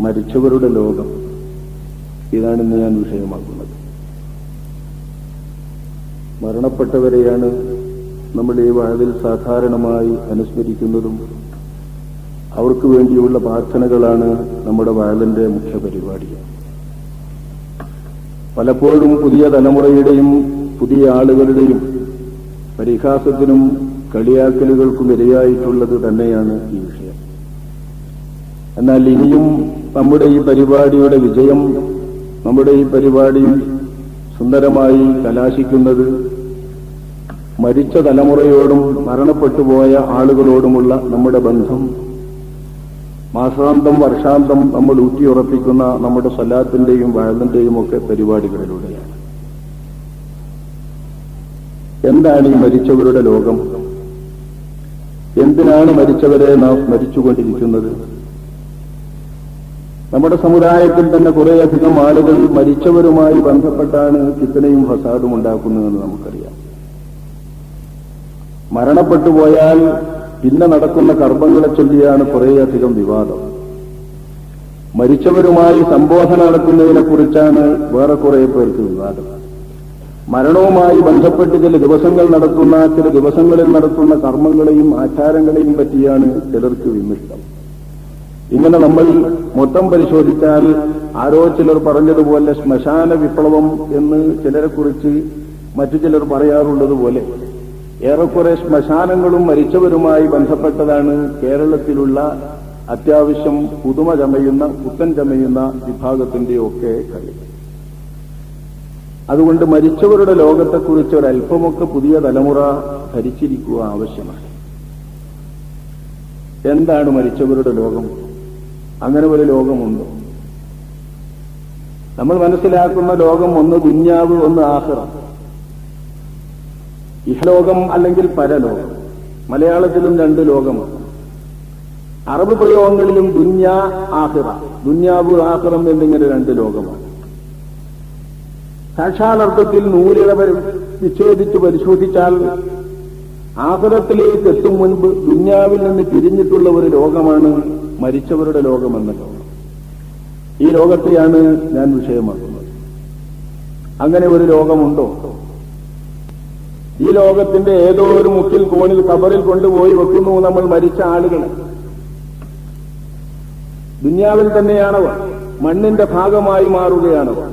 മരിച്ചവരുടെ ലോകം. ഇതാണ് ഇന്ന് ഞാൻ വിഷയമാക്കുന്നത്. മരണപ്പെട്ടവരെയാണ് നമ്മൾ ഈ വാഴവിൽ സാധാരണമായി അനുസ്മരിക്കുന്നതും അവർക്ക് വേണ്ടിയുള്ള പ്രാർത്ഥനകളാണ് നമ്മുടെ വയലിന്റെ മുഖ്യ പരിപാടി. പലപ്പോഴും പുതിയ തലമുറയുടെയും പുതിയ ആളുകളുടെയും പരിഹാസത്തിനും കളിയാക്കലുകൾക്കും ഇരയായിട്ടുള്ളത് തന്നെയാണ് ഈ വിഷയം. എന്നാൽ ഇനിയും നമ്മുടെ ഈ പരിപാടിയുടെ വിജയം നമ്മുടെ ഈ പരിപാടി സുന്ദരമായി കലാശിക്കുന്നത് മരിച്ച തലമുറയോടും മരണപ്പെട്ടുപോയ ആളുകളോടുമുള്ള നമ്മുടെ ബന്ധം. മാസാന്തം വർഷാന്തം നമ്മൾ ഊറ്റിയുറപ്പിക്കുന്ന നമ്മുടെ സലാത്തിന്റെയും വഴലിന്റെയും ഒക്കെ പരിപാടികളിലൂടെയാണ്. എന്താണ് ഈ മരിച്ചവരുടെ ലോകം? എന്തിനാണ് മരിച്ചവരെ നാം സ്മരിച്ചുകൊണ്ടിരിക്കുന്നത് നമ്മുടെ സമുദായത്തിൽ തന്നെ കുറേയധികം ആളുകൾ മരിച്ചവരുമായി ബന്ധപ്പെട്ടാണ് ചിത്തനയും ഫസാദും ഉണ്ടാക്കുന്നതെന്ന് നമുക്കറിയാം. മരണപ്പെട്ടു പോയാൽ പിന്നെ നടക്കുന്ന കർമ്മങ്ങളെ ചൊല്ലിയാണ് കുറേയധികം വിവാദം. മരിച്ചവരുമായി സംബോധന നടത്തുന്നതിനെ കുറിച്ചാണ് വേറെ കുറെ പേർക്ക് വിവാദം. മരണവുമായി ബന്ധപ്പെട്ട് ചില ദിവസങ്ങൾ നടത്തുന്ന ചില ദിവസങ്ങളിൽ നടത്തുന്ന കർമ്മങ്ങളെയും ആചാരങ്ങളെയും പറ്റിയാണ് ചിലർക്ക് വിമിഷ്ടം. ഇങ്ങനെ നമ്മൾ മൊത്തം പരിശോധിച്ചാൽ ആരോ ചിലർ പറഞ്ഞതുപോലെ ശ്മശാന വിപ്ലവം എന്ന് ചിലരെ കുറിച്ച് മറ്റു ചിലർ പറയാറുള്ളതുപോലെ ഏറെക്കുറെ ശ്മശാനങ്ങളും മരിച്ചവരുമായി ബന്ധപ്പെട്ടതാണ് കേരളത്തിലുള്ള അത്യാവശ്യം പുതുമ ചമയുന്ന പുത്തൻ ചമയുന്ന വിഭാഗത്തിന്റെയൊക്കെ കളി അതുകൊണ്ട് മരിച്ചവരുടെ ലോകത്തെക്കുറിച്ച് ഒരല്പമൊക്കെ പുതിയ തലമുറ ധരിച്ചിരിക്കുക ആവശ്യമാണ്. എന്താണ് മരിച്ചവരുടെ ലോകം? അങ്ങനെ ഒരു ലോകമുണ്ട്. നമ്മൾ മനസ്സിലാക്കുന്ന ലോകം ഒന്ന് ദുന്യാവ് ഒന്ന് ആഹ്റം. ഇഹലോകം അല്ലെങ്കിൽ പരലോകം. മലയാളത്തിലും രണ്ട് ലോകമാണ് അറബ് പ്രയോഗങ്ങളിലും ദുഞ്ഞ ആഹിറ. ദുന്യാവ് ആഹിറം എന്നിങ്ങനെ രണ്ട് ലോകമാണ്. സാക്ഷാലർത്ഥത്തിൽ നൂലിട വിച്ഛേദിച്ച് പരിശോധിച്ചാൽ ആഹുരത്തിലേക്ക് എത്തും മുൻപ് ദുന്യാവിൽ നിന്ന് പിരിഞ്ഞിട്ടുള്ള ഒരു ലോകമാണ് മരിച്ചവരുടെ ലോകമെന്ന ലോകം ഈ ലോകത്തെയാണ് ഞാൻ വിഷയമാക്കുന്നത്. അങ്ങനെ ഒരു ലോകമുണ്ടോ? ഈ ലോകത്തിന്റെ ഏതോ ഒരു മുക്കിൽ കോണിൽ കബറിൽ കൊണ്ടുപോയി വെക്കുന്നു നമ്മൾ മരിച്ച ആളുകളെ. ദുന്യാവിൽ തന്നെയാണവർ മണ്ണിന്റെ ഭാഗമായി മാറുകയാണവർ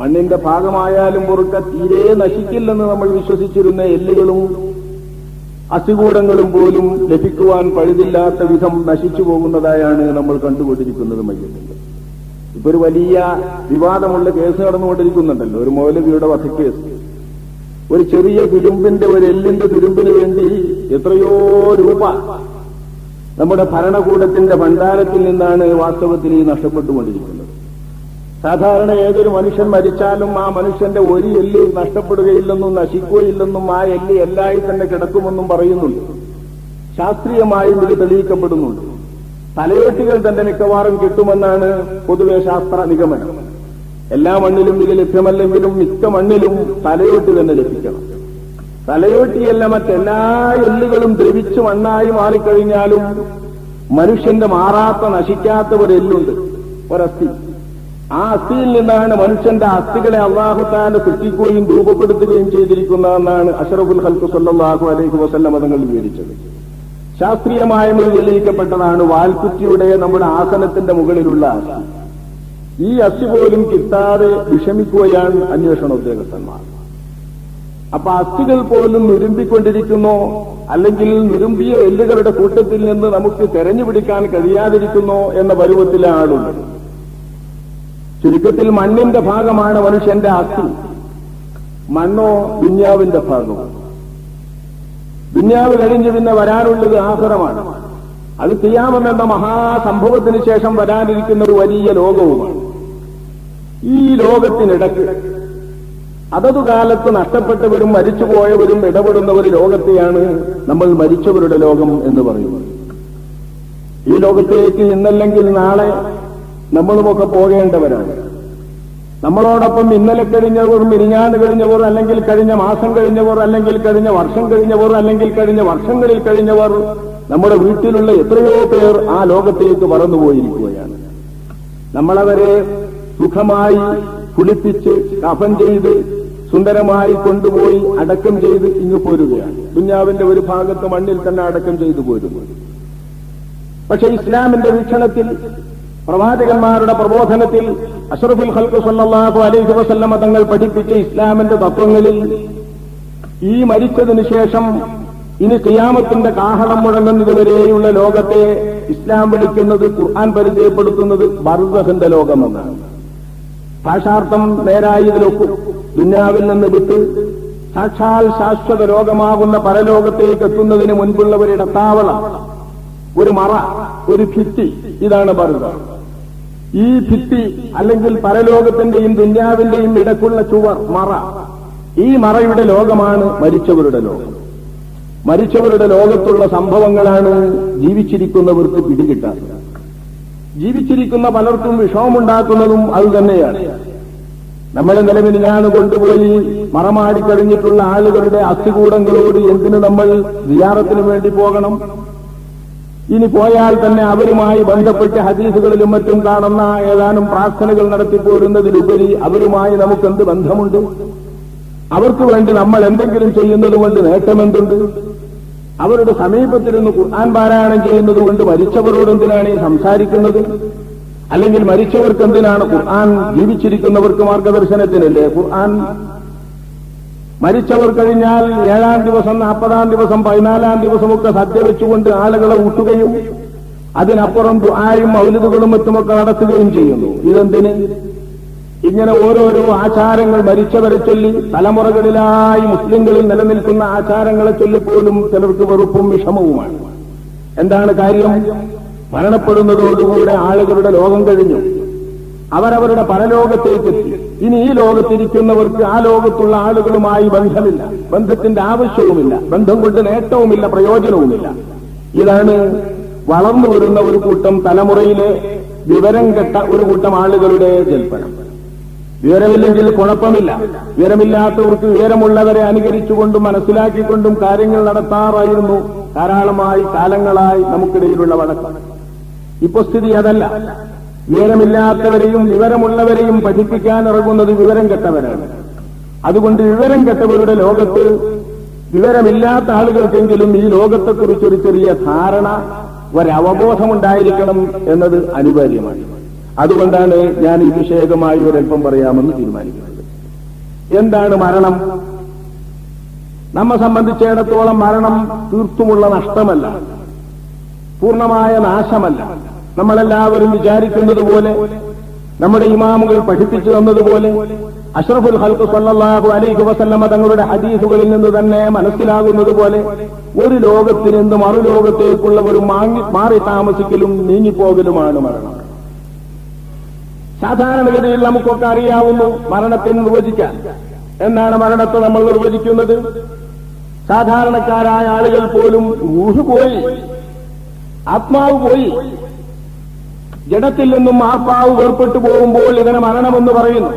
മണ്ണിന്റെ ഭാഗമായാലും പൊറുക്ക തീരെ നശിക്കില്ലെന്ന് നമ്മൾ വിശ്വസിച്ചിരുന്ന എല്ലുകളും അസുകൂടങ്ങളും പോലും ലഭിക്കുവാൻ പഴുതില്ലാത്ത വിധം നശിച്ചു പോകുന്നതായാണ് നമ്മൾ കണ്ടുകൊണ്ടിരിക്കുന്നത് മയ്യത്തിന്റെ ഇപ്പൊ ഒരു വലിയ വിവാദമുള്ള കേസ് നടന്നുകൊണ്ടിരിക്കുന്നുണ്ടല്ലോ. ഒരു മൗലവിയുടെ വധക്കേസ്. ഒരു ചെറിയ തുരുമ്പിന്റെ ഒരു എല്ലിന്റെ തുരുമ്പിന് വേണ്ടി എത്രയോ രൂപ നമ്മുടെ ഭരണകൂടത്തിന്റെ ഭണ്ഡാരത്തിൽ നിന്നാണ് വാസ്തവത്തിൽ ഈ നഷ്ടപ്പെട്ടുകൊണ്ടിരിക്കുന്നത്. സാധാരണ ഏതൊരു മനുഷ്യൻ മരിച്ചാലും ആ മനുഷ്യന്റെ ഒരു എല്ല് നഷ്ടപ്പെടുകയില്ലെന്നും നശിക്കുകയില്ലെന്നും ആ എല്ല് എല്ലായി തന്നെ കിടക്കുമെന്നും പറയുന്നുണ്ട്. ശാസ്ത്രീയമായും ഇത് തെളിയിക്കപ്പെടുന്നുണ്ട്. തലയെട്ടുകൾ തന്നെ മിക്കവാറും കിട്ടുമെന്നാണ് പൊതുവെ ശാസ്ത്ര നിഗമനം. എല്ലാ മണ്ണിലും ഇത് ലഭ്യമല്ലെങ്കിലും മിക്ക മണ്ണിലും തലയോട്ട് തന്നെ ലഭിക്കണം. തലയോട്ടിയല്ല മറ്റെല്ലാ എല്ലുകളും ദ്രവിച്ച് മണ്ണായി മാറിക്കഴിഞ്ഞാലും മനുഷ്യന്റെ മാറാത്ത നശിക്കാത്ത ഒരു എല്ലുണ്ട് ഒരസ്ഥി. ആ അസ്ഥിയിൽ നിന്നാണ് മനുഷ്യന്റെ അസ്ഥികളെ അള്ളാഹുത്താൻ സൃഷ്ടിക്കുകയും രൂപപ്പെടുത്തുകയും ചെയ്തിരിക്കുന്നതെന്നാണ് അഷറഫുൽ ഹൽക്കു സല്ലാഹു അലൈഹി വസല്ല മതങ്ങൾ വിവരിച്ചത്. ശാസ്ത്രീയമായും തെളിയിക്കപ്പെട്ടതാണ് വാൽക്കുറ്റിയുടെ നമ്മുടെ ആസനത്തിന്റെ മുകളിലുള്ള അസ്ഥി. ഈ അസ്ഥി പോലും കിട്ടാതെ വിഷമിക്കുകയാണ് അന്വേഷണ ഉദ്യോഗസ്ഥന്മാർ. അപ്പൊ അസ്ഥികൾ പോലും നിരുമ്പിക്കൊണ്ടിരിക്കുന്നോ അല്ലെങ്കിൽ നിരുമ്പിയ എല്ലുകളുടെ കൂട്ടത്തിൽ നിന്ന് നമുക്ക് തെരഞ്ഞുപിടിക്കാൻ കഴിയാതിരിക്കുന്നു എന്ന പരുവത്തിലെ ആളുണ്ട് ചുരുക്കത്തിൽ മണ്ണിന്റെ ഭാഗമാണ് മനുഷ്യന്റെ അസ്ഥി. മണ്ണോ ദുന്യാവിന്റെ ഭാഗമോ. ദുന്യാവ് കഴിഞ്ഞ് പിന്നെ വരാനുള്ളത് ആഹ്റമാണ്. അത് ചെയ്യാമെന്ന മഹാസംഭവത്തിന് ശേഷം വരാനിരിക്കുന്ന ഒരു വലിയ ലോകവുമാണ്. ഈ ലോകത്തിനിടക്ക് അതതു കാലത്ത് നഷ്ടപ്പെട്ടവരും മരിച്ചുപോയവരും ഇടപെടുന്ന ഒരു ലോകത്തെയാണ് നമ്മൾ മരിച്ചവരുടെ ലോകം എന്ന് പറയുന്നത്. ഈ ലോകത്തിലേക്ക് ഇന്നല്ലെങ്കിൽ നാളെ നമ്മളുമൊക്കെ പോകേണ്ടവരാണ്. നമ്മളോടൊപ്പം ഇന്നലെ കഴിഞ്ഞവർ മിനിഞ്ഞാന്ന് കഴിഞ്ഞവർ അല്ലെങ്കിൽ കഴിഞ്ഞ മാസം കഴിഞ്ഞവർ അല്ലെങ്കിൽ കഴിഞ്ഞ വർഷം കഴിഞ്ഞവർ അല്ലെങ്കിൽ കഴിഞ്ഞ വർഷങ്ങളിൽ കഴിഞ്ഞവർ നമ്മുടെ വീട്ടിലുള്ള എത്രയോ പേർ ആ ലോകത്തിലേക്ക് പറന്നുപോയിരിക്കുകയാണ് നമ്മളവരെ സുഖമായി കുളിപ്പിച്ച് കഫൻ ചെയ്ത് സുന്ദരമായി കൊണ്ടുപോയി അടക്കം ചെയ്ത് ഇങ്ങ് പോരുകയാണ്. ദുഞ്ഞാവിന്റെ ഒരു ഭാഗത്ത് മണ്ണിൽ തന്നെ അടക്കം ചെയ്തു പോരുന്നു പക്ഷെ ഇസ്ലാമിന്റെ വീക്ഷണത്തിൽ പ്രവാചകന്മാരുടെ പ്രബോധനത്തിൽ അഷറഫുൽ ഖൽക്ക് സല്ലാഹു അലൈഹി വസല്ലമ തങ്ങൾ പഠിപ്പിച്ച ഇസ്ലാമിന്റെ തത്വങ്ങളിൽ ഈ മരിച്ചതിനു ശേഷം ഇനി കിയാമത്തിന്റെ കാഹളം മുഴങ്ങുന്നതുവരെയുള്ള ലോകത്തെ ഇസ്ലാം വിളിക്കുന്നത് ഖുർആൻ പരിചയപ്പെടുത്തുന്നത് ബർദഹന്റെ ലോകമെന്നാണ്. ഭാഷാർത്ഥം നേരായി ഇതിലൊക്കും ദുന്യാവിൽ നിന്ന് വിട്ട് സാക്ഷാൽ ശാശ്വത ലോകമാകുന്ന പരലോകത്തേക്ക് എത്തുന്നതിന് മുൻപുള്ള ഒരു ഒരു മറ ഒരു ഭിത്തി. ഇതാണ് പറയുക ഈ ഭിത്തി അല്ലെങ്കിൽ പരലോകത്തിന്റെയും ദുന്യാവിന്റെയും ഇടക്കുള്ള ചുവർ മറ. ഈ മറയുടെ ലോകമാണ് മരിച്ചവരുടെ ലോകം. മരിച്ചവരുടെ ലോകത്തുള്ള സംഭവങ്ങളാണ് ജീവിച്ചിരിക്കുന്നവർക്ക് പിടികിട്ടാത്തത്. ജീവിച്ചിരിക്കുന്ന പലർക്കും വിഷമമുണ്ടാക്കുന്നതും അത് തന്നെയാണ്. നമ്മൾ നിലവിൽ ഞാൻ കൊണ്ടുപോയി മറമാടി കഴിഞ്ഞിട്ടുള്ള ആളുകളുടെ അസ്ഥികൂടങ്ങളോട് എന്തിനു നമ്മൾ വിചാരത്തിനു വേണ്ടി പോകണം? ഇനി പോയാൽ തന്നെ അവരുമായി ബന്ധപ്പെട്ട് ഹദീസുകളിലും മറ്റും കാണുന്ന ഏതാനും പ്രാർത്ഥനകൾ നടത്തിപ്പോരുന്നതിലുപരി അവരുമായി നമുക്കെന്ത് ബന്ധമുണ്ട്? അവർക്ക് വേണ്ടി നമ്മൾ എന്തെങ്കിലും ചെയ്യുന്നത് കൊണ്ട് നേട്ടമെന്തുണ്ട്? അവരുടെ സമീപത്തിരുന്ന് ഖുർആൻ പാരായണം ചെയ്യുന്നത് കൊണ്ട് മരിച്ചവരോട് എന്തിനാണ് ഈ സംസാരിക്കുന്നത്? അല്ലെങ്കിൽ മരിച്ചവർക്ക് എന്തിനാണ് ഖുർആൻ ജീവിച്ചിരിക്കുന്നവർക്ക് മാർഗദർശനത്തിനല്ലേ? ഖുർആൻ മരിച്ചവർ കഴിഞ്ഞാൽ ഏഴാം ദിവസം നാൽപ്പതാം ദിവസം പതിനാലാം ദിവസമൊക്കെ സദ്യ വെച്ചുകൊണ്ട് ആളുകളെ ഊട്ടുകയും അതിനപ്പുറം ദുആയും മൗലിദുകളും മറ്റുമൊക്കെ നടത്തുകയും ചെയ്യുന്നു. ഇതെന്തിന്? ഇങ്ങനെ ഓരോരോ ആചാരങ്ങൾ മരിച്ചവരെ ചൊല്ലി തലമുറകളിലായി മുസ്ലിങ്ങളിൽ നിലനിൽക്കുന്ന ആചാരങ്ങളെ ചൊല്ലിപ്പോലും ചിലർക്ക് വെറുപ്പും വിഷമവുമാണ്. എന്താണ് കാര്യം? മരണപ്പെടുന്നതോടുകൂടെ ആളുകളുടെ ലോകം കഴിഞ്ഞു. അവരവരുടെ പരലോകത്തേക്കെത്തി. ഇനി ഈ ലോകത്തിരിക്കുന്നവർക്ക് ആ ലോകത്തുള്ള ആളുകളുമായി ബന്ധമില്ല. ബന്ധത്തിന്റെ ആവശ്യവുമില്ല. ബന്ധം കൊണ്ട് നേട്ടവുമില്ല. പ്രയോജനവുമില്ല. ഇതാണ് വളർന്നു വരുന്ന ഒരു കൂട്ടം തലമുറയിലെ വിവരം കെട്ട ഒരു കൂട്ടം ആളുകളുടെ ജൽപ്പനം. വിവരമില്ലെങ്കിൽ കുഴപ്പമില്ല. വിവരമില്ലാത്തവർക്ക് വിവരമുള്ളവരെ അനുകരിച്ചുകൊണ്ടും മനസ്സിലാക്കിക്കൊണ്ടും കാര്യങ്ങൾ നടത്താറായിരുന്നു ധാരാളമായി കാലങ്ങളായി നമുക്കിടയിലുള്ള വഴക്കം. ഇപ്പൊ സ്ഥിതി അതല്ല. വിവരമില്ലാത്തവരെയും വിവരമുള്ളവരെയും പഠിപ്പിക്കാൻ ഇറങ്ങുന്നത് വിവരം കെട്ടവരാണ്. അതുകൊണ്ട് വിവരം കെട്ടവരുടെ ലോകത്ത് വിവരമില്ലാത്ത ആളുകൾക്കെങ്കിലും ഈ ലോകത്തെക്കുറിച്ചൊരു ചെറിയ ധാരണ ഒരവബോധമുണ്ടായിരിക്കണം എന്നത് അനിവാര്യമാണ്. അതുകൊണ്ടാണ് ഞാൻ ഈ വിഷയകമായി ഒരൽപ്പം പറയാമെന്ന് തീരുമാനിക്കുന്നത്. എന്താണ് മരണം? നമ്മെ സംബന്ധിച്ചിടത്തോളം മരണം തീർത്തുമുള്ള നഷ്ടമല്ല. പൂർണമായ നാശമല്ല. നമ്മളെല്ലാവരും വിചാരിക്കുന്നത് പോലെ നമ്മുടെ ഇമാമുകൾ പഠിപ്പിച്ചു തന്നതുപോലെ അഷ്റഫുൽ ഹൽക്ക് സല്ലാഹു അലൈഹി വസല്ലമ തങ്ങളുടെ ഹദീസുകളിൽ നിന്ന് തന്നെ മനസ്സിലാകുന്നത് പോലെ ഒരു ലോകത്തിൽ നിന്ന് മറുലോകത്തേക്കുള്ള ഒരു മാങ്ങി മാറി താമസിക്കലും നീങ്ങിപ്പോകലുമാണ് മരണം. സാധാരണഗതിയിൽ നമുക്കൊക്കെ അറിയാവുന്നു മരണത്തെ നിർവചിക്കാൻ. എന്നാണ് മരണത്തെ നമ്മൾ നിർവചിക്കുന്നത്? സാധാരണക്കാരായ ആളുകൾ പോലും ഊഹ് പോയി ആത്മാവ് പോയി ജഡത്തിൽ നിന്നും ആത്മാവ് വേർപ്പെട്ടു പോകുമ്പോൾ ഇതിനെ മരണമെന്ന് പറയുന്നു.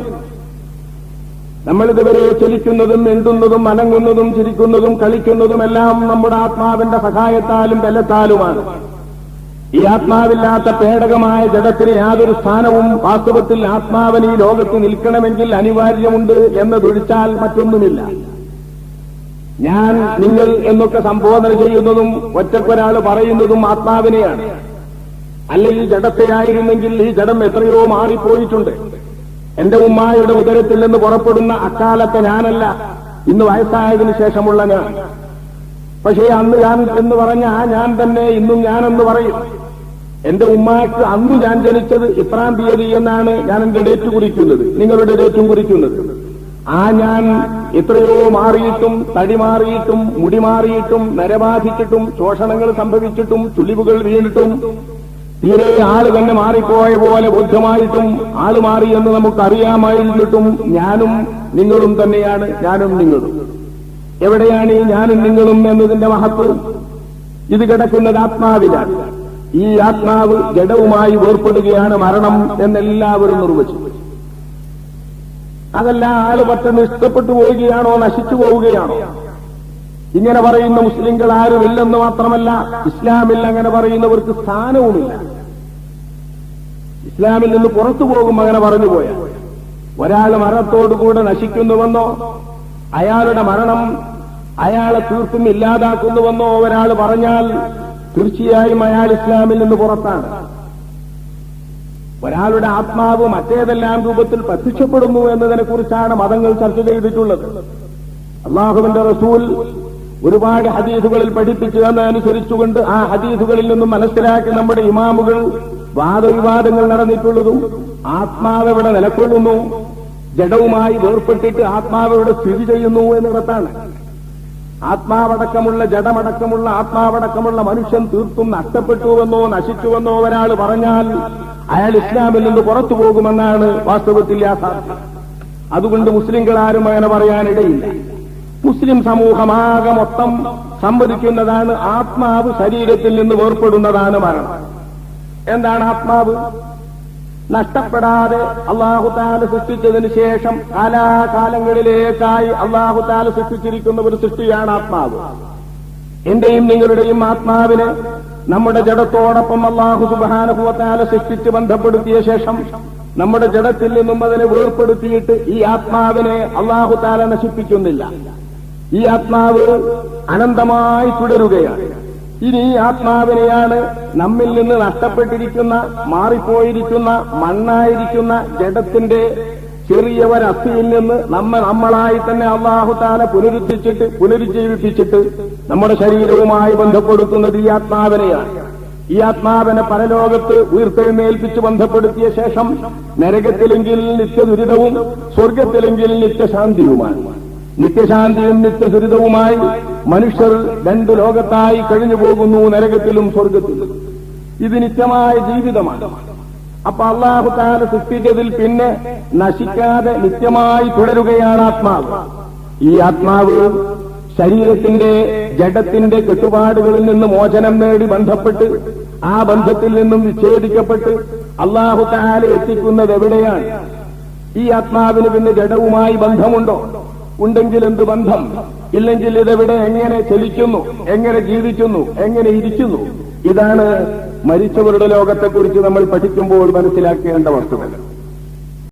നമ്മളിതുവരെ ചലിക്കുന്നതും എഴുതുന്നതും അനങ്ങുന്നതും ചിരിക്കുന്നതും കളിക്കുന്നതും എല്ലാം നമ്മുടെ ആത്മാവിന്റെ സഹായത്താലും ബലത്താലുമാണ്. ഈ ആത്മാവില്ലാത്ത പേടകമായ ജഡത്തിന് യാതൊരു സ്ഥാനവും വാസ്തവത്തിൽ ആത്മാവിന് ഈ ലോകത്ത് നിൽക്കണമെങ്കിൽ അനിവാര്യമുണ്ട് എന്നതൊഴിച്ചാൽ മറ്റൊന്നുമില്ല. ഞാൻ നിങ്ങൾ എന്നൊക്കെ സംബോധന ചെയ്യുന്നതും ഒറ്റക്കൊരാൾ പറയുന്നതും ആത്മാവിനെയാണ്. അല്ലെങ്കിൽ ജഡത്തെയായിരുന്നെങ്കിൽ ഈ ജഡം എത്രയോ മാറിപ്പോയിട്ടുണ്ട്. എന്റെ ഉമ്മായുടെ ഉദരത്തിൽ നിന്ന് പുറപ്പെടുന്ന അക്കാലത്തെ ഞാനല്ല ഇന്ന് വയസ്സായതിനു ശേഷമുള്ള ഞാൻ. പക്ഷേ അന്ന് ഞാൻ എന്ന് പറഞ്ഞ ആ ഞാൻ തന്നെ ഇന്നും ഞാനെന്ന് പറയും. എന്റെ ഉമ്മാക്ക് അന്ന് ഞാൻ ജനിച്ചത് ഇത്രാം തീയതി എന്നാണ് ഞാൻ എന്റെ ഡേറ്റ് കുറിക്കുന്നത് നിങ്ങളുടെ ഡേറ്റും കുറിക്കുന്നത്. ആ ഞാൻ എത്രയോ മാറിയിട്ടും തടി മാറിയിട്ടും മുടി മാറിയിട്ടും നരബാധിച്ചിട്ടും ശോഷണങ്ങൾ സംഭവിച്ചിട്ടും ചുളിവുകൾ വീണിട്ടും തീരെ ആൾ തന്നെ മാറിപ്പോയ പോലെ ബുദ്ധമായിട്ടും ആൾ ആൾ നമുക്ക് നമുക്കറിയാമായിരുന്നിട്ടും ഞാനും നിങ്ങളും തന്നെയാണ് ഞാനും നിങ്ങളും. എവിടെയാണ് ഈ ഞാനും നിങ്ങളും എന്നതിന്റെ മഹത്വം? ഇത് കിടക്കുന്നത് ആത്മാവിലാണ്. ഈ ആത്മാവ് ജഡവുമായി വേർപ്പെടുകയാണ് മരണം എന്നെല്ലാവരും നിർവചിച്ചു. അതല്ല ആൾ പെട്ടെന്ന് ഇഷ്ടപ്പെട്ടു പോവുകയാണോ നശിച്ചു പോവുകയാണോ? ഇങ്ങനെ പറയുന്ന മുസ്ലിങ്ങൾ ആരുമില്ലെന്ന് മാത്രമല്ല ഇസ്ലാമിൽ അങ്ങനെ പറയുന്നവർക്ക് സ്ഥാനവുമില്ല. ഇസ്ലാമിൽ നിന്ന് പുറത്തു പോകും അങ്ങനെ പറഞ്ഞു പോയ. ഒരാൾ മരണത്തോടുകൂടെ നശിക്കുന്നുവെന്നോ അയാളുടെ മരണം അയാളെ തീർത്തും ഇല്ലാതാക്കുന്നുവെന്നോ ഒരാൾ പറഞ്ഞാൽ തീർച്ചയായും അയാൾ ഇസ്ലാമിൽ നിന്ന് പുറത്താണ്. ഒരാളുടെ ആത്മാവ് മറ്റേതെല്ലാം രൂപത്തിൽ പ്രത്യക്ഷപ്പെടുന്നു എന്നതിനെ കുറിച്ചാണ് മതങ്ങൾ ചർച്ച ചെയ്തിട്ടുള്ളത്. അള്ളാഹുവിന്റെ റസൂൽ ഒരുപാട് ഹദീസുകളിൽ പഠിപ്പിച്ചു എന്നനുസരിച്ചുകൊണ്ട് ആ ഹദീസുകളിൽ നിന്നും മനസ്സിലാക്കി നമ്മുടെ ഇമാമുകൾ വാദവിവാദങ്ങൾ നടന്നിട്ടുള്ളതും ആത്മാവ് എവിടെ നിലകൊള്ളുന്നു ജഡവുമായി വേർപ്പെട്ടിട്ട് ആത്മാവ് ഇവിടെ സ്ഥിതി ചെയ്യുന്നു എന്നിടത്താണ്. ആത്മാവടക്കമുള്ള ജഡമടക്കമുള്ള ആത്മാവടക്കമുള്ള മനുഷ്യൻ തീർത്തും നഷ്ടപ്പെട്ടുവെന്നോ നശിച്ചുവെന്നോ ഒരാൾ പറഞ്ഞാൽ അയാൾ ഇസ്ലാമിൽ നിന്ന് പുറത്തു പോകുമെന്നാണ് വാസ്തവത്തിൽ യാഥാർത്ഥ്യം. അതുകൊണ്ട് മുസ്ലിങ്ങളാരും അങ്ങനെ പറയാനിടയില്ല. മുസ്ലിം സമൂഹമാകെ മൊത്തം സംവദിക്കുന്നതാണ് ആത്മാവ് ശരീരത്തിൽ നിന്ന് വേർപ്പെടുന്നതാണ് മരണം. എന്താണ് ആത്മാവ്? നഷ്ടപ്പെടാതെ അള്ളാഹുത്താല സൃഷ്ടിച്ചതിന് ശേഷം കാലാകാലങ്ങളിലേക്കായി അള്ളാഹുത്താല സൃഷ്ടിച്ചിരിക്കുന്ന ഒരു സൃഷ്ടിയാണ് ആത്മാവ്. എന്റെയും നിങ്ങളുടെയും ആത്മാവിന് നമ്മുടെ ജഡത്തോടൊപ്പം അള്ളാഹു സുബാനുഭവത്താല സൃഷ്ടിച്ച് ബന്ധപ്പെടുത്തിയ ശേഷം നമ്മുടെ ജഡത്തിൽ നിന്നും അതിനെ വേർപ്പെടുത്തിയിട്ട് ഈ ആത്മാവിനെ അള്ളാഹുത്താല നശിപ്പിക്കുന്നില്ല. ഈ ആത്മാവ് അനന്തമായി തുടരുകയാണ്. ഇനി ഈ ആത്മാവിനെയാണ് നമ്മിൽ നിന്ന് നഷ്ടപ്പെട്ടിരിക്കുന്ന മാറിപ്പോയിരിക്കുന്ന മണ്ണായിരിക്കുന്ന ജഡത്തിന്റെ ചെറിയ ഒരസ്ഥിയിൽ നിന്ന് നമ്മ നമ്മളായി തന്നെ അള്ളാഹുതാല പുനരുദ്ധിച്ചിട്ട് പുനരുജ്ജീവിപ്പിച്ചിട്ട് നമ്മുടെ ശരീരവുമായി ബന്ധപ്പെടുത്തുന്നത് ഈ ആത്മാവിനെയാണ്. ഈ ആത്മാവിനെ പരലോകത്ത് ഉയർത്തെഴുന്നേൽപ്പിച്ച് ബന്ധപ്പെടുത്തിയ ശേഷം നരകത്തിലെങ്കിൽ നിത്യദുരിതവും സ്വർഗത്തിലെങ്കിൽ നിത്യശാന്തിയുമാണ്. നിത്യശാന്തിയും നിത്യദുരിതവുമായി മനുഷ്യർ രണ്ട് ലോകത്തായി കഴിഞ്ഞു പോകുന്നു നരകത്തിലും സ്വർഗത്തിലും. ഇത് നിത്യമായ ജീവിതമാണ്. അപ്പൊ അള്ളാഹു താല സൃഷ്ടിച്ചതിൽ പിന്നെ നശിക്കാതെ നിത്യമായി തുടരുകയാണ് ആത്മാവ്. ഈ ആത്മാവ് ശരീരത്തിന്റെ ജഡത്തിന്റെ കെട്ടുപാടുകളിൽ നിന്ന് മോചനം നേടി ബന്ധപ്പെട്ട് ആ ബന്ധത്തിൽ നിന്നും വിച്ഛേദിക്കപ്പെട്ട് അള്ളാഹു താല എത്തിക്കുന്നത് എവിടെയാണ്? ഈ ആത്മാവിന് പിന്നെ ജഡവുമായി ബന്ധമുണ്ടോ? ഉണ്ടെങ്കിൽ എന്ത് ബന്ധം? ഇല്ലെങ്കിൽ ഇതെവിടെ എങ്ങനെ ചലിക്കുന്നു? എങ്ങനെ ജീവിക്കുന്നു? എങ്ങനെ ഇരിക്കുന്നു? ഇതാണ് മരിച്ചവരുടെ ലോകത്തെക്കുറിച്ച് നമ്മൾ പഠിക്കുമ്പോൾ മനസ്സിലാക്കേണ്ട വസ്തുതകൾ.